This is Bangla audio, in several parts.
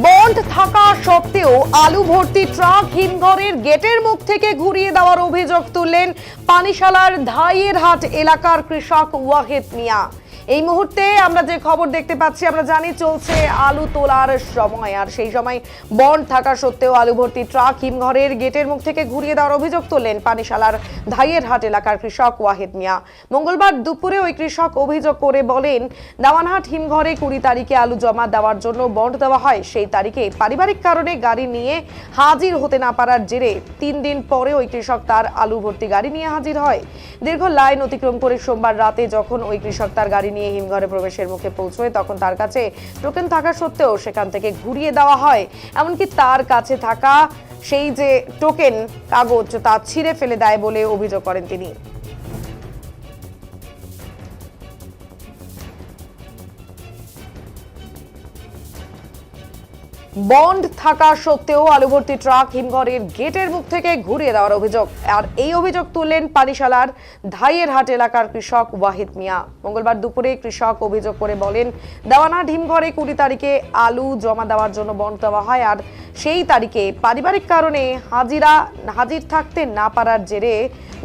বন্ড থাকা সত্ত্বেও আলু ভর্তি ট্রাক হিমঘরের গেটের মুখ থেকে ঘুরিয়ে দেওয়ার অভিযোগ তুললেন পানিশালার ধাইয়ের হাট এলাকার কৃষক ওয়াহেদ মিয়া। এই মুহূর্তে আমরা যে খবর দেখতে পাচ্ছি, আমরা জানি চলছে আলু তোলার সময়। আর সেই সময় বন্ড থাকা সত্ত্বেও আলু ভর্তি ট্রাক হিমঘরের গেটের মুখ থেকে ঘুরিয়ে দেওয়ার অভিযোগ তোলেন পানিশালার ধাইয়ের হাট এলাকার কৃষক ওয়াহেদ মিয়া। মঙ্গলবার দুপুরে ওই কৃষক অভিযোগ করে বলেন, দাওয়ানহাট হিমঘরে কুড়ি তারিখে আলু জমা দেওয়ার জন্য বন্ড দেওয়া হয়। সেই তারিখে পারিবারিক কারণে গাড়ি নিয়ে হাজির হতে না পারার জেরে তিন দিন পরে ওই কৃষক তার আলু ভর্তি গাড়ি নিয়ে হাজির হয়। দীর্ঘ লাইন অতিক্রম করে সোমবার রাতে যখন ওই কৃষক তার গাড়ি নিয়ে হিমঘরে প্রবেশের মুখে পৌঁছয়, তখন তার কাছে টোকেন থাকা সত্ত্বেও সেখান থেকে ঘুরিয়ে দেওয়া হয়। এমনকি তার কাছে থাকা সেই যে টোকেন কাগজ, তা ছিঁড়ে ফেলে দেয় বলে অভিযোগ করেন তিনি। বন্ড থাকা সত্ত্বেও আলুভর্তি ট্রাক হিমঘরের গেটের মুখ থেকে ঘুরিয়ে দেওয়ার অভিযোগ। আর এই অভিযোগ তুললেন পানিশালার ধাইয়ের হাট এলাকার কৃষক ওয়াহিদ মিয়া। মঙ্গলবার দুপুরে কৃষক অভিযোগ করে বলেন, দেওয়ানা হিমঘরে কুড়ি তারিখে আলু জমা দেওয়ার জন্য বন্ড দেওয়া হয় আর সেই তারিখে পারিবারিক কারণে হাজিরা, হাজির থাকতে না পারার জেরে,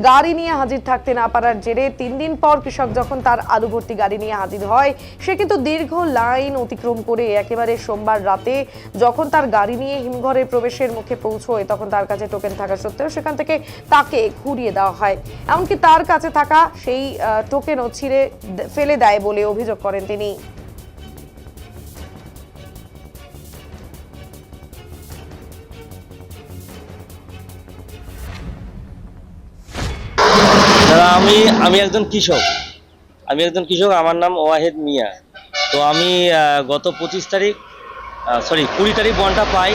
গাড়ি নিয়ে হাজির থাকতে না পারার জেরে তিন দিন পর কৃষক যখন তার আলু ভর্তি গাড়ি নিয়ে হাজির হয়, সে কিন্তু দীর্ঘ লাইন অতিক্রম করে একেবারে সোমবার রাতে যখন তার গাড়ি নিয়ে হিমঘরে প্রবেশের মুখে পৌঁছয়, তখন তার কাছে টোকেন থাকা সত্ত্বেও সেখান থেকে তাকে ঘুরিয়ে দেওয়া হয়। এমনকি তার কাছে থাকা সেই টোকেনও ছিঁড়ে ফেলে দেয় বলে অভিযোগ করেন তিনি। আমি আমি একজন কৃষক। আমি একজন কৃষক, আমার নাম ওয়াহেদ মিয়া। তো আমি গত পঁচিশ তারিখ সরি কুড়ি তারিখ বনটা পাই।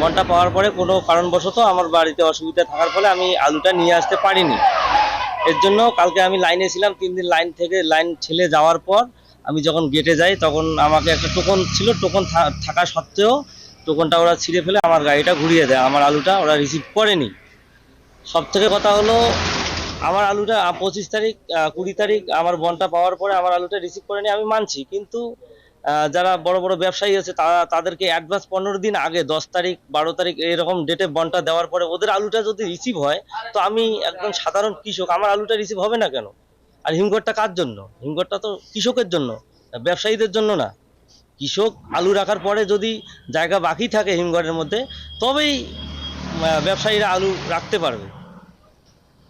বনটা পাওয়ার পরে কোনো কারণবশত আমার বাড়িতে অসুবিধা থাকার ফলে আমি আলুটা নিয়ে আসতে পারিনি। এর জন্য কালকে আমি লাইনে ছিলাম, তিন দিন লাইন থেকে লাইন ঠেলে যাওয়ার পর আমি যখন গেটে যাই, তখন আমাকে একটা টোকন ছিল, টোকন থাকা সত্ত্বেও টোকনটা ওরা ছিঁড়ে ফেলে আমার গাড়িটা ঘুরিয়ে দেয়। আমার আলুটা ওরা রিসিভ করেনি। সব থেকে কথা হলো আমার আলুটা পঁচিশ তারিখ কুড়ি তারিখ আমার বনটা পাওয়ার পরে আমার আলুটা রিসিভ করেনি আমি মানছি। কিন্তু যারা বড় বড় ব্যবসায়ী আছে, তারা তাদেরকে অ্যাডভান্স পনেরো দিন আগে, দশ তারিখ, বারো তারিখ এরকম ডেটে বনটা দেওয়ার পরে ওদের আলুটা যদি রিসিভ হয়, তো আমি একদম সাধারণ কৃষক, আমার আলুটা রিসিভ হবে না কেন? আর হিমঘরটা কার জন্য? হিমঘরটা তো কৃষকের জন্য, ব্যবসায়ীদের জন্য না। কৃষক আলু রাখার পরে যদি জায়গা বাকি থাকে হিমঘরের মধ্যে, তবেই ব্যবসায়ীরা আলু রাখতে পারবে কতটুকু কা- আহ, আলু আপনার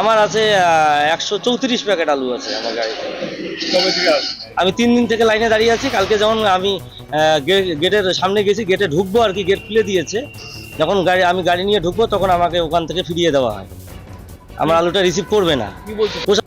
আমার আছে একশো চৌত্রিশ প্যাকেট আলু আছে আমার গাড়িতে। আমি তিন দিন থেকে লাইনে দাঁড়িয়ে আছি কালকে যখন আমি গেটের সামনে গেছি গেটে ঢুকবো আর কি গেট খুলে দিয়েছে। যখন গাড়ি আমি গাড়ি নিয়ে ঢুকবো তখন আমাকে ওখান থেকে ফিরিয়ে দেওয়া হয়। আমার আলুটা রিসিভ করবে না। কি বলছে প্রশাসন